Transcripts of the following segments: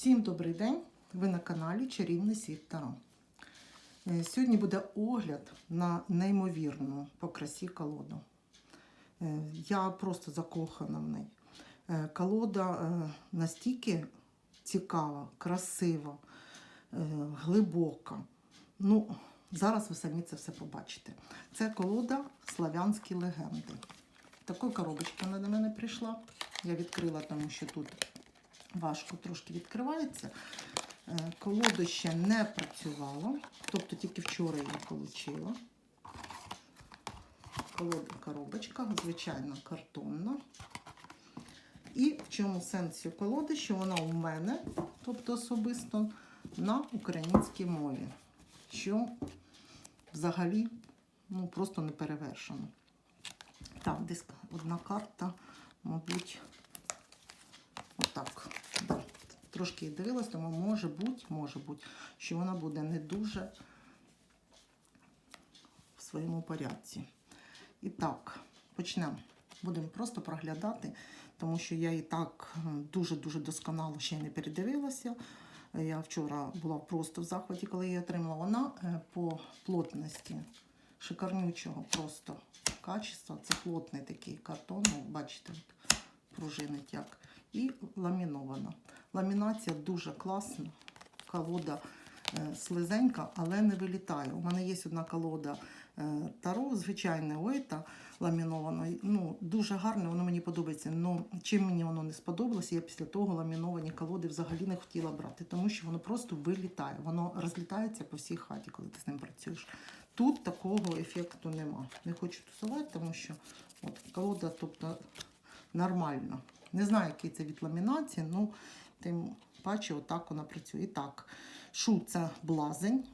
Всім добрий день! Ви на каналі Чарівний світ Таро. Е, Сьогодні буде огляд на неймовірну по красі колоду. Е, Я просто закохана в неї. Е, Колода настільки цікава, красива, глибока. Ну, зараз ви самі це все побачите. Це колода Славянські легенди. Такої коробочки вона до мене прийшла. Я відкрила, тому що тут важко трошки відкривається. Е, Колода ще не працювала, тобто тільки вчора я отримала. Колода коробочка, звичайно, картонна. І в чому сенс цієї колоди, що вона у мене, тобто особисто, на українській мові, що взагалі ну, просто не перевершено. Так, десь одна карта, мабуть, отак. Трошки її дивилась, тому може бути, може бути, що вона буде не дуже в своєму порядці. І так, почнемо. Будемо просто проглядати, тому що я і так дуже-дуже досконало ще не передивилася. Я вчора була просто в захваті, коли її отримала. Вона е, по плотності шикарнючого просто качества. Це плотний такий картон, ну, бачите, пружинить як. І ламінована. Ламінація дуже класна. Колода е, слизенька, але не вилітає. У мене є одна колода е, Таро, звичайне ойта ламіновано. Ну, дуже гарне, воно мені подобається. Ну, чим мені воно не сподобалося, я після того ламіновані колоди взагалі не хотіла брати, тому що воно просто вилітає. Воно розлітається по всій хаті, коли ти з ним працюєш. Тут такого ефекту нема. Не хочу тусувати, тому що от, колода, тобто, нормальна. Не знаю, який це від ламінації, ну тим паче, отак вона працює. І так, шу це блазень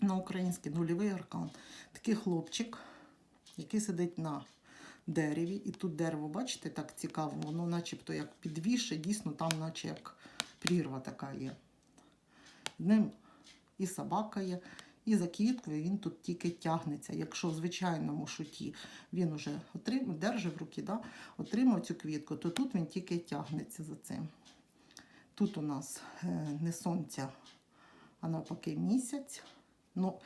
на український нульовий аркан. Такий хлопчик, який сидить на дереві. І тут дерево, бачите, так цікаво, воно начебто як підвіше, дійсно там, наче як прірва така є. Ним і собака є. І за квіткою він тут тільки тягнеться. Якщо в звичайному шуті він вже отрим, держить в руки, да, отримав цю квітку, то тут він тільки тягнеться за цим. Тут у нас е, не сонця, а навпаки місяць. Ну,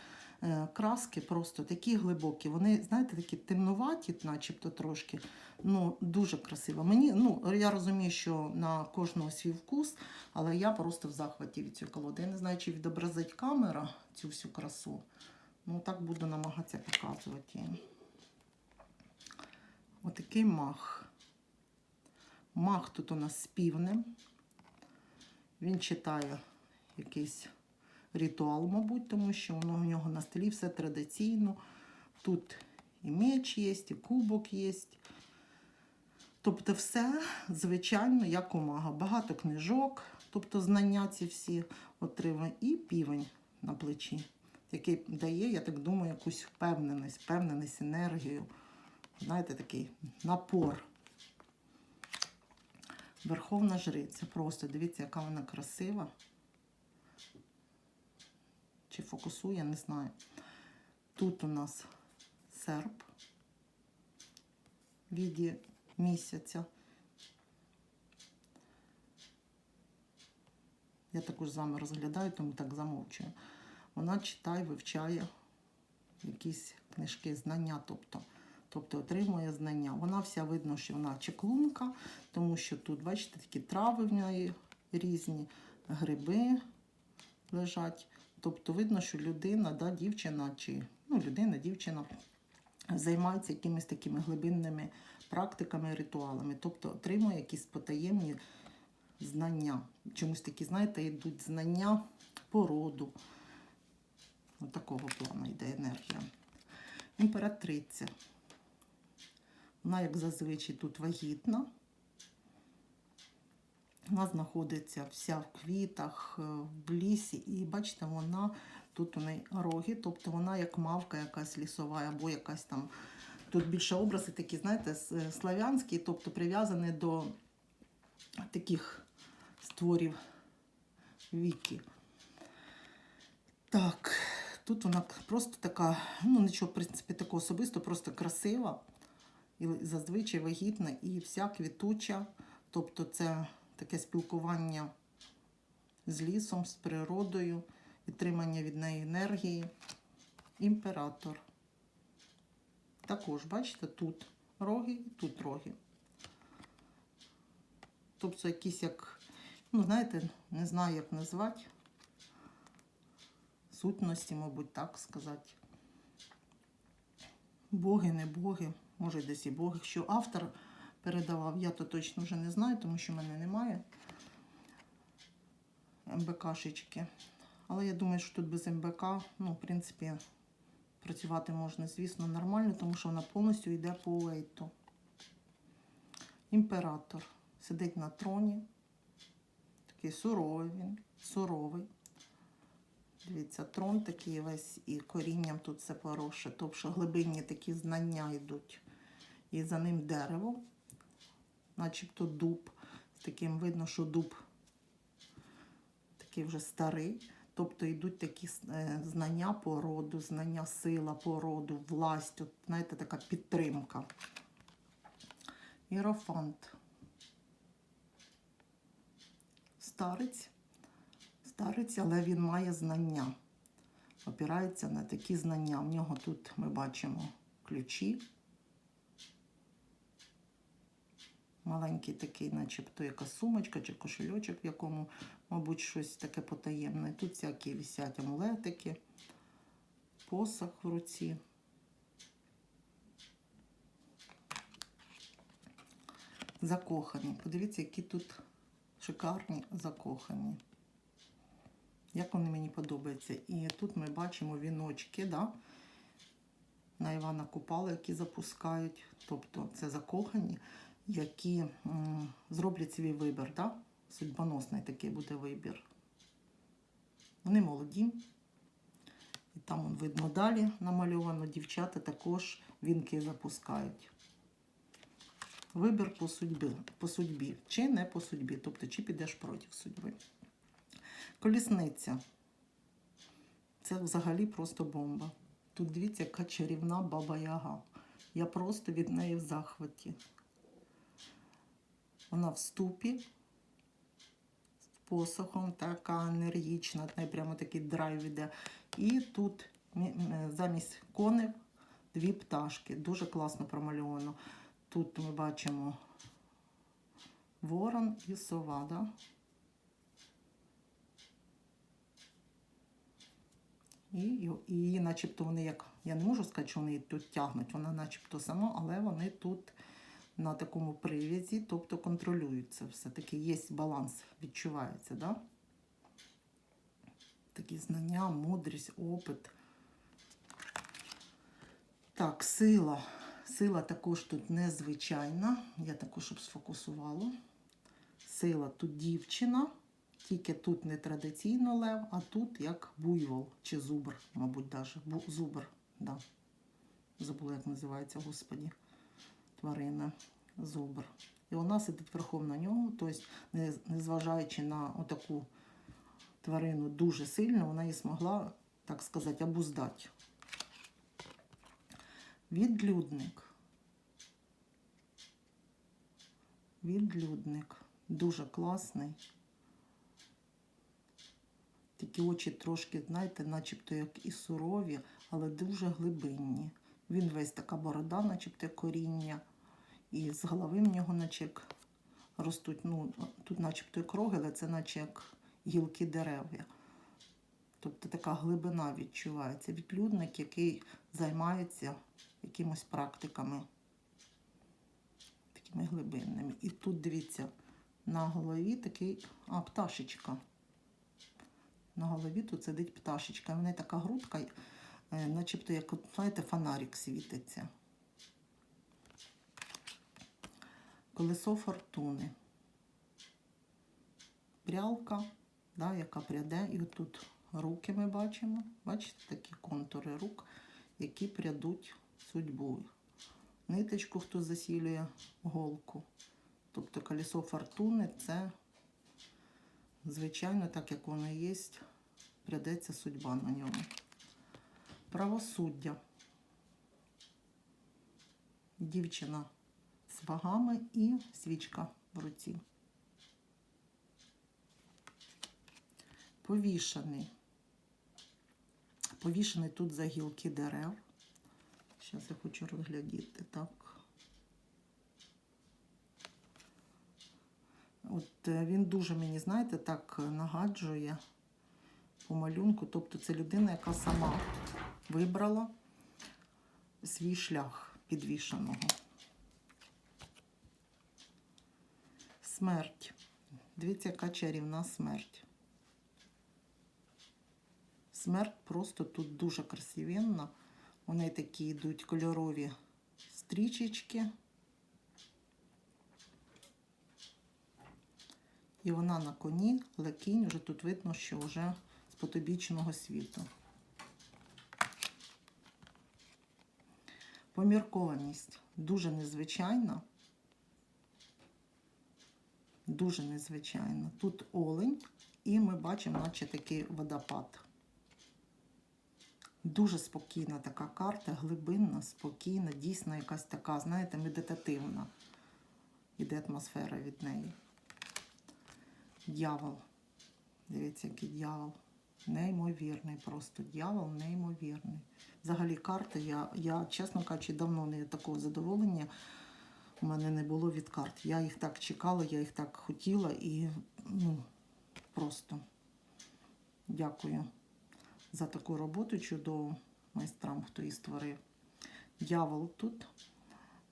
е, краски просто такі глибокі. Вони, знаєте, такі темнуваті, начебто трошки. Ну, дуже красиво. Мені, ну, я розумію, що на кожного свій вкус, але я просто в захваті від цієї колоди. Я не знаю, чи відобразить камера цю всю красу. Ну, так буду намагатися показувати. Отакий мах. Мах тут у нас з півнем. Він читає якийсь ритуал, мабуть, тому що воно у нього на столі все традиційно. Тут і меч є, і кубок є. Тобто все, звичайно, як у мага. Багато книжок, тобто знання ці всі отримує, і півень на плечі, який дає, я так думаю, якусь впевненість, впевненість, енергію. Знаєте, такий напор. Верховна жриця. Просто дивіться, яка вона красива. Чи фокусує, не знаю. Тут у нас серп в віді місяця. Я також з вами розглядаю, тому так замовчую. Вона читає, вивчає якісь книжки, знання, тобто, тобто отримує знання. Вона вся видно, що вона чеклунка, тому що тут, бачите, такі трави в неї різні, гриби лежать. Тобто видно, що людина, да, дівчина чи ну, людина, дівчина займається якимись такими глибинними практиками, ритуалами, тобто отримує якісь потаємні знання. Чомусь такі, знаєте, йдуть знання по роду. Ось такого плану йде енергія. Імператриця. Вона, як зазвичай, тут вагітна. Вона знаходиться вся в квітах, е, в лісі, і бачите, вона тут у неї роги, тобто вона як мавка якась лісова, або якась там. Тут більше образи такі, знаєте, с- славянські, тобто прив'язані до таких створів віки. Так, тут вона просто така, ну нічого, в принципі, такого особисто, просто красива, і зазвичай вагітна, і вся квітуча. Тобто це таке спілкування з лісом, з природою, відтримання від неї енергії. Імператор. Також, бачите, тут роги і тут роги. Тобто якісь як, ну, знаєте, не знаю, як назвати. Сутності, мабуть, так сказати. Боги, не боги, може десь і боги. Що автор передавав, я то точно вже не знаю, тому що в мене немає МБКшечки. Але я думаю, що тут без МБК, ну, в принципі, працювати можна, звісно, нормально, тому що вона повністю йде по уейту. Імператор сидить на троні. Такий суровий він, суровий. Дивіться, трон такий весь і корінням тут все хороше. Тобто глибинні такі знання йдуть. І за ним дерево, начебто дуб. Таким видно, що дуб такий вже старий. Тобто йдуть такі е, знання породу, знання сила породу, власть, от, знаєте, така підтримка. Іерофант. Старець. Старець, але він має знання. Опирається на такі знання. В нього тут ми бачимо ключі. Маленький такий, начебто якась сумочка чи кошельочок, в якому, мабуть, щось таке потаємне. Тут всякі висять амулетики, посох в руці. Закохані. Подивіться, які тут шикарні закохані. Як вони мені подобаються. І тут ми бачимо віночки, да? на Івана Купала, які запускають. Тобто це закохані, які зроблять свій вибір. Да? Судьбоносний такий буде вибір. Вони молоді. І там вон, видно далі намальовано. Дівчата також вінки запускають. Вибір по судьбі, по судьбі, чи не по судьбі, тобто чи підеш проти судьби. Колісниця. Це взагалі просто бомба. Тут дивіться, яка чарівна баба Яга. Я просто від неї в захваті. Вона в ступі з посохом, така енергічна, прямо такий драйв іде. І тут замість коней дві пташки. Дуже класно промальовано. Тут ми бачимо ворон і сова. Да? І, і, і начебто вони як, я не можу сказати, що вони тут тягнуть, вона начебто сама, але вони тут на такому прив'язі, тобто контролюють це все. Таки є баланс, відчувається, да? Такі знання, мудрість, опит. Так, сила. Сила також тут незвичайна. Я також щоб сфокусувала. Сила тут дівчина. Тільки тут не традиційно лев, а тут як буйвол чи зубр, мабуть, даже. Бу зубр, да. Забула, як називається, господі, тварина, зубр. І вона сидить верхом на ньому, тобто, незважаючи на отаку тварину дуже сильно, вона її змогла, так сказати, обуздати. Відлюдник. Відлюдник. Дуже класний. Такі очі трошки, знаєте, начебто як і сурові, але дуже глибинні. Він весь така борода, начебто коріння. І з голови в нього, наче як ростуть, ну, тут начебто як роги, але це наче як гілки дерев. Тобто така глибина відчувається. Відлюдник, який займається якимось практиками, такими глибинними. І тут, дивіться, на голові такий, а, пташечка. На голові тут сидить пташечка. В неї така грудка, е, начебто, як, знаєте, фонарик світиться. Колесо фортуни. Прялка, да, яка пряде. І отут руки ми бачимо. Бачите, такі контури рук, які прядуть судьбою. Ниточку, хто засілює голку. Тобто колесо фортуни це, звичайно, так як воно є, прядеться судьба на ньому. Правосуддя. Дівчина з вагами і свічка в руці. Повішений. Повішений тут за гілки дерев. Зараз я хочу розглядіти так. От е, він дуже мені, знаєте, так нагаджує по малюнку. Тобто це людина, яка сама вибрала свій шлях підвішеного. Смерть. Дивіться, яка чарівна смерть. Смерть просто тут дуже красивенна. Вони такі йдуть кольорові стрічечки. І вона на коні, але кінь вже тут видно, що вже з потобічного світу. Поміркованість дуже незвичайна. Дуже незвичайна. Тут олень, і ми бачимо, наче такий водопад. Дуже спокійна така карта, глибинна, спокійна, дійсно якась така, знаєте, медитативна. Іде атмосфера від неї. Дьявол. Дивіться, який дьявол. Неймовірний просто. Дьявол неймовірний. Взагалі карти, я, я, чесно кажучи, давно не такого задоволення у мене не було від карт. Я їх так чекала, я їх так хотіла і ну, просто дякую за таку роботу чудову майстрам, хто її створив. Дьявол тут.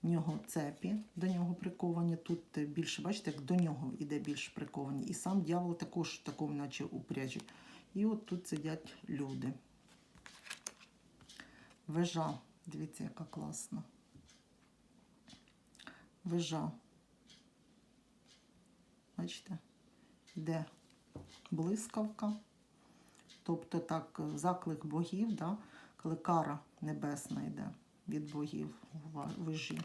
В нього цепі до нього приковані. Тут більше, бачите, як до нього йде більш приковані. І сам дьявол також такому, наче упряжі. І от тут сидять люди. Вежа. Дивіться, яка класна. Вежа. Бачите? Йде блискавка. Тобто так, заклик богів, да? коли кара небесна йде від богів в вежі.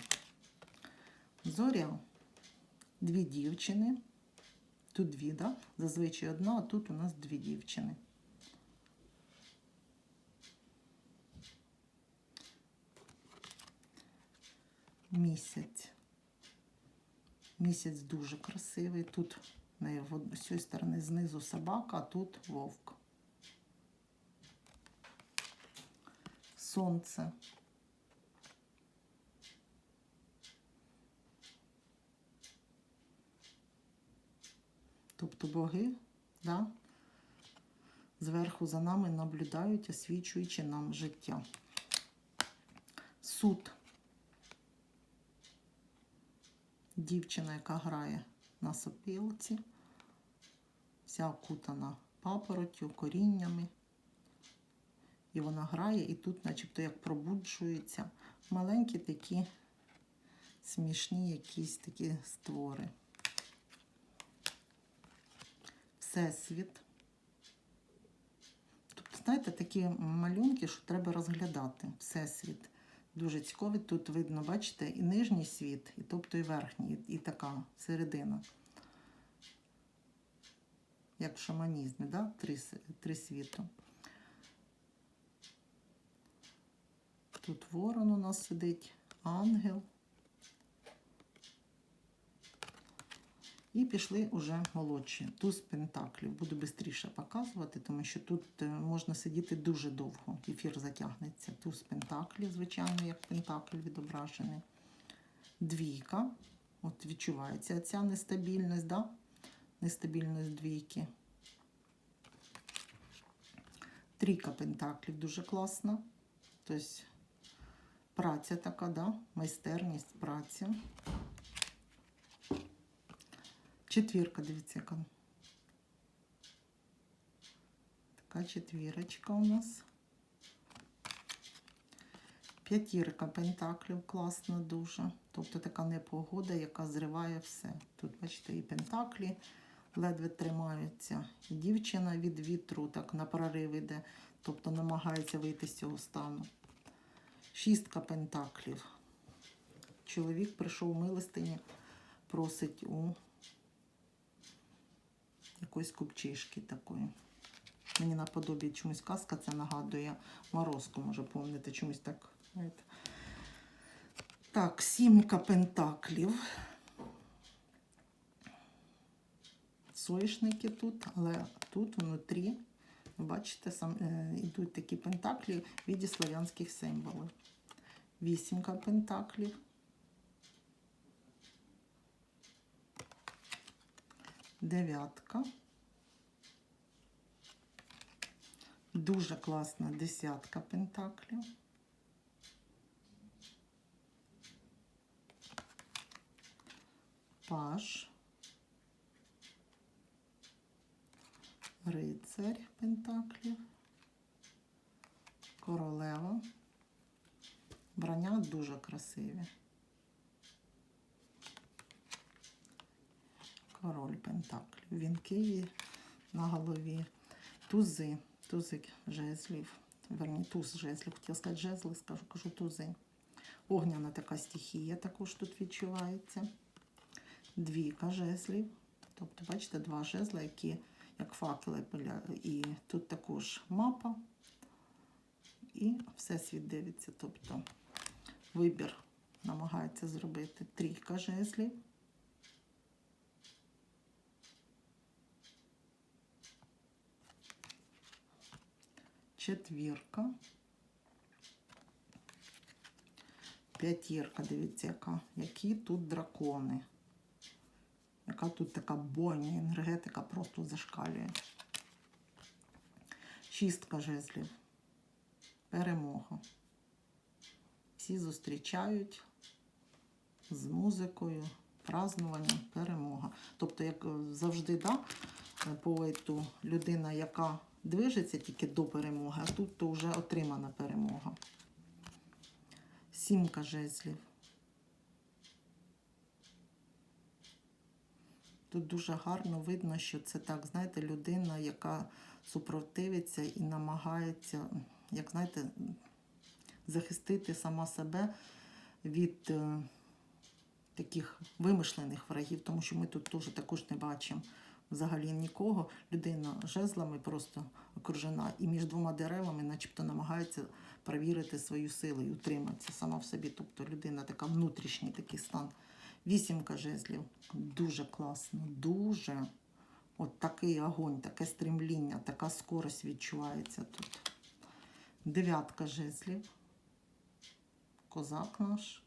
Зоря. Дві дівчини. Тут дві, да? зазвичай одна, а тут у нас дві дівчини. Місяць. Місяць дуже красивий. Тут з цієї сторони знизу собака, а тут вовк. Сонце. Тобто боги, да, зверху за нами наблюдають, освічуючи нам життя. Суд. Дівчина, яка грає на сопілці, вся окутана папоротю, коріннями. І вона грає, і тут, начебто, як пробуджуються маленькі такі смішні якісь такі створи. Всесвіт. Тобто, знаєте, такі малюнки, що треба розглядати. Всесвіт. Дуже цікавий. Тут видно, бачите, і нижній світ, і тобто і верхній, і така середина. Як в шаманізмі, да? три, три світу. Тут ворон у нас сидить, ангел. І пішли уже молодші. Туз пентаклів. Буду швидше показувати, тому що тут можна сидіти дуже довго. Ефір затягнеться. Туз пентаклів, звичайно, як пентакль відображений. Двійка. От відчувається ця нестабільність, да? нестабільність двійки. Трійка пентаклів дуже класна. Тобто праця така, да? майстерність праці. Четвірка, дивіться, яка. Така четвірочка у нас. П'ятірка пентаклів класна дуже. Тобто така непогода, яка зриває все. Тут, бачите, і пентаклі ледве тримаються. І дівчина від вітру так на прорив іде, тобто намагається вийти з цього стану. Шістка пентаклів. Чоловік прийшов милостині, просить у якоїсь купчишки такої. Мені наподобі чомусь казка це нагадує морозку, може помните, чомусь так. Так, сімка пентаклів. соєшники тут, але тут внутрі, бачите, сам, е, йдуть такі пентаклі в віді славянських символів. Вісімка пентаклів. Дев'ятка. Дуже класна десятка пентаклів. Паш. Рицарь пентаклів. Королева. Брання дуже красиві. Король пентаклів. Вінки на голові. Тузи. Тузи жезлів. Верні, туз жезлів. Хотіла сказати жезли, скажу, кажу тузи. Огняна така стихія також тут відчувається. Двійка жезлів. Тобто, бачите, два жезла, які як факели. І тут також мапа. І всесвіт дивиться. Тобто вибір намагається зробити трійка жезлів. Четвірка. П'ятірка, дивіться, яка. які тут дракони. Яка тут така бойня, енергетика просто зашкалює. Шістка жезлів. Перемога. Всі зустрічають з музикою, празднуванням, перемога. Тобто, як завжди, да, поету людина, яка движеться тільки до перемоги, а тут то вже отримана перемога. Сімка жезлів. Тут дуже гарно видно, що це так, знаєте, людина, яка супротивиться і намагається, як знаєте, захистити сама себе від е, таких вимишлених врагів, тому що ми тут теж також не бачимо взагалі нікого. Людина жезлами просто окружена, і між двома деревами, начебто, намагається перевірити свою силу і утриматися сама в собі. Тобто людина така внутрішній такий стан. Вісімка жезлів. Дуже класно, дуже. От такий огонь, таке стремління, така скорость відчувається тут. Дев'ятка жезлів. Козак наш.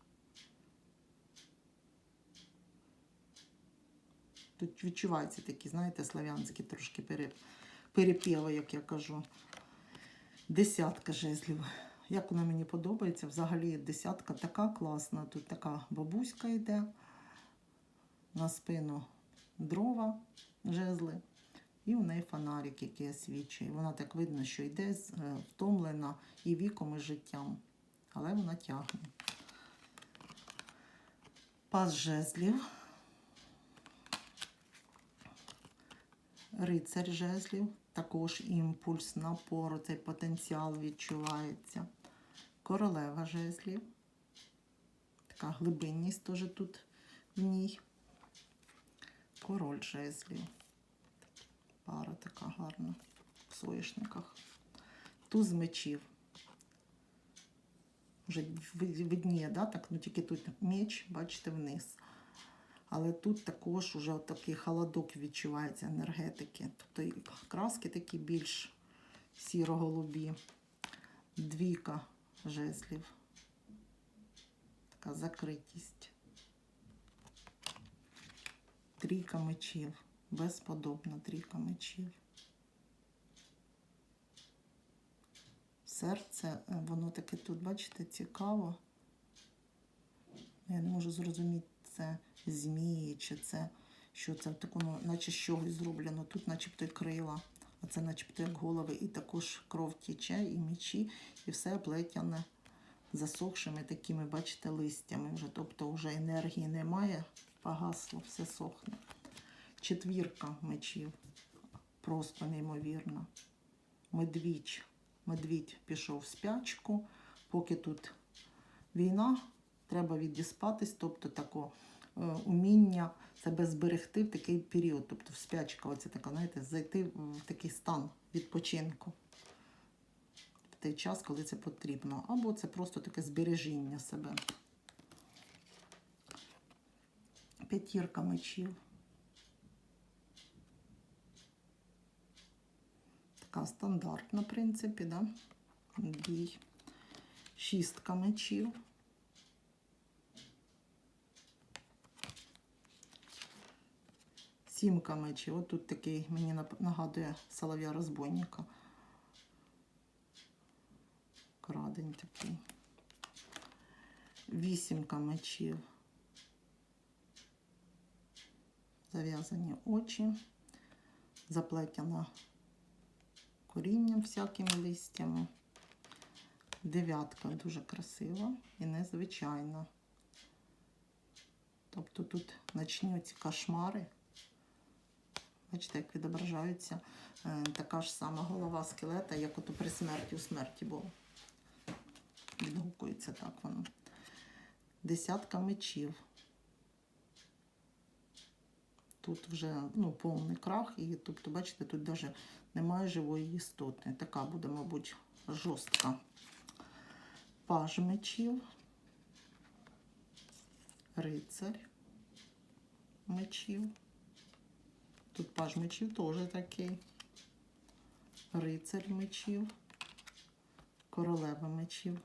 Тут відчуваються такі, знаєте, славянські трошки пере- перепіви, як я кажу. Десятка жезлів. Як вона мені подобається, взагалі десятка така класна. Тут така бабуська йде на спину дрова, жезли, і у неї фонарик, який освічує. Вона так видно, що йде е, втомлена і віком, і життям. Але вона тягне. Пас жезлів. Рицарь жезлів. Також імпульс, напор, цей потенціал відчувається. Королева жезлів. Така глибинність теж тут в ній. Король жезлів. Пара така гарна в соєшниках. Туз мечів. Вже ви- видніє, да? так? ну тільки тут меч, бачите, вниз. Але тут також уже такий холодок відчувається енергетики. Тобто краски такі більш сіро-голубі. Двійка жезлів. Така закритість. Трійка мечів. Безподобна трійка мечів. Серце, е, воно таке тут, бачите, цікаво. Я не можу зрозуміти, це змії, чи це що це в такому, наче чогось зроблено. Тут начебто крила, а це начебто як голови, і також кров тіче, і мечі, і все оплетяне засохшими такими, бачите, листями вже. Тобто вже енергії немає, погасло, все сохне. Четвірка мечів. Просто неймовірно. Медвідь. Медвідь пішов в спячку, поки тут війна, треба відіспатись, тобто тако уміння себе зберегти в такий період, тобто в спячка, оце така, знаєте, зайти в такий стан відпочинку в той час, коли це потрібно. Або це просто таке збережіння себе. П'ятірка мечів. така стандартна, в принципі, да? бій. Шістка мечів. Сімка мечів. От тут такий мені нагадує солов'я розбойника. Крадень такий. Вісімка мечів. Зав'язані очі, заплетена корінням всякими листями. Дев'ятка дуже красива і незвичайна. Тобто тут ці кошмари. Бачите, як відображаються е, така ж сама голова скелета, як ото при смерті у смерті було. Відгукується так воно. Десятка мечів. Тут вже ну, повний крах, і тобто, бачите, тут навіть немає живої істоти. Така буде, мабуть, жорстка. Паж мечів, рицарь мечів. Тут паж мечів теж такий. Рицарь мечів, королева мечів.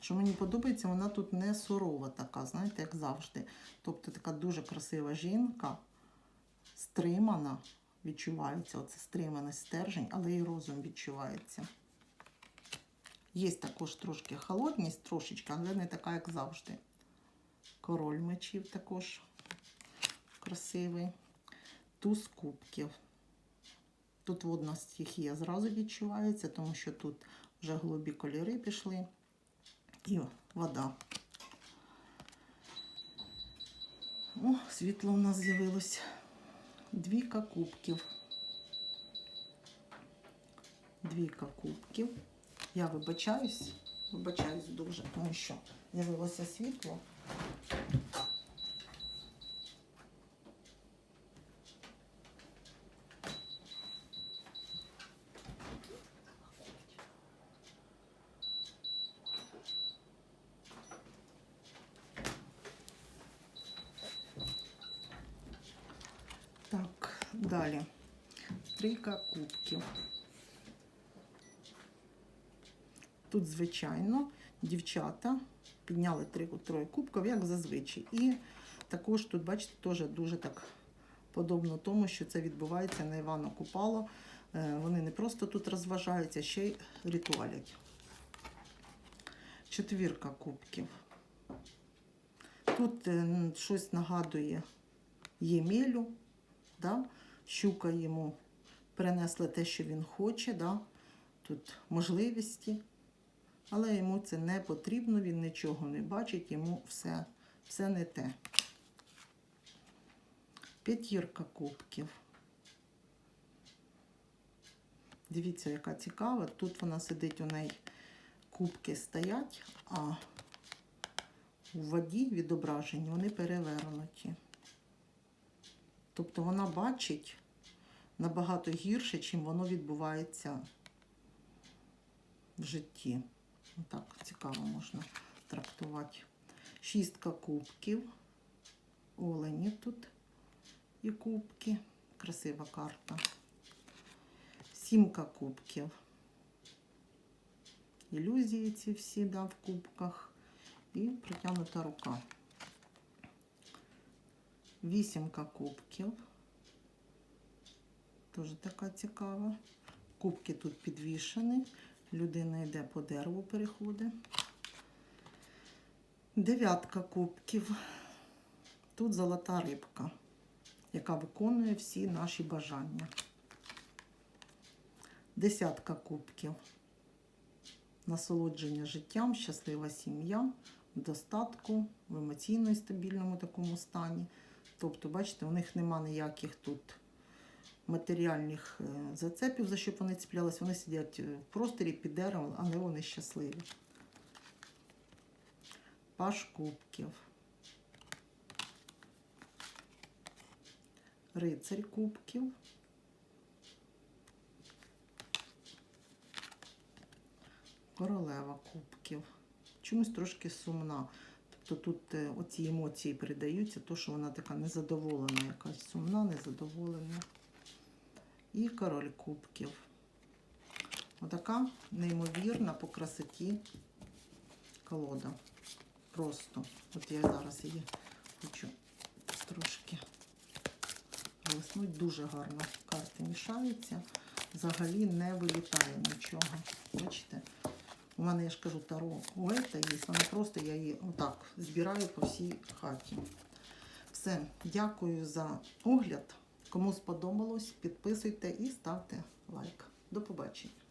Що мені подобається, вона тут не сурова така, знаєте, як завжди. Тобто така дуже красива жінка, стримана, відчувається, оце стриманий стержень, але і розум відчувається. Є також трошки холодність, трошечки, але не така, як завжди. Король мечів також красивий. Туз кубків. Тут водна стихія зразу відчувається, тому що тут вже голубі кольори пішли і вода. О, світло у нас з'явилось. Двійка кубків. Двійка кубків. Я вибачаюсь, вибачаюсь дуже, тому що з'явилося світло. Так, далі. Трійка кубків. Тут, звичайно, дівчата підняли троє кубків, як зазвичай. І також тут, бачите, теж дуже так подобно тому, що це відбувається на Івана Купало. Е, Вони не просто тут розважаються, ще й ритуалять. Четвірка кубків. Тут е, щось нагадує Ємелю, да? Щука йому принесла те, що він хоче, да? тут можливості, але йому це не потрібно, він нічого не бачить, йому все, все не те. П'ятірка кубків. Дивіться, яка цікава. Тут вона сидить, у неї кубки стоять, а у воді відображені вони перевернуті. Тобто вона бачить набагато гірше, чим воно відбувається в житті. Так, цікаво можна трактувати. Шістка кубків. Олені тут і кубки. Красива карта. Сімка кубків. Ілюзії ці всі да, в кубках. І протягнута рука. Вісімка кубків. Теж така цікава. Кубки тут підвішені. Людина йде по дереву, переходить. Дев'ятка кубків. Тут золота рибка, яка виконує всі наші бажання. Десятка кубків. Насолодження життям, щаслива сім'я, достатку, в емоційно стабільному такому стані. Тобто, бачите, у них нема ніяких тут матеріальних е, зацепів, за що б вони цеплялись. Вони сидять е, в просторі під деревом, але вони щасливі. Паш кубків. Рицарь кубків. Королева кубків. Чомусь трошки сумна. Тобто тут е, оці емоції передаються, то, що вона така незадоволена, якась сумна, незадоволена. і король кубків. Отака неймовірна по красоті колода. Просто. От я зараз її хочу трошки блиснуть. Дуже гарно карти мішаються. Взагалі не вилітає нічого. Бачите? У мене, я ж кажу, таро Уельта є, вона просто я її отак збираю по всій хаті. Все, дякую за огляд. Кому сподобалось, підписуйте і ставте лайк. До побачення.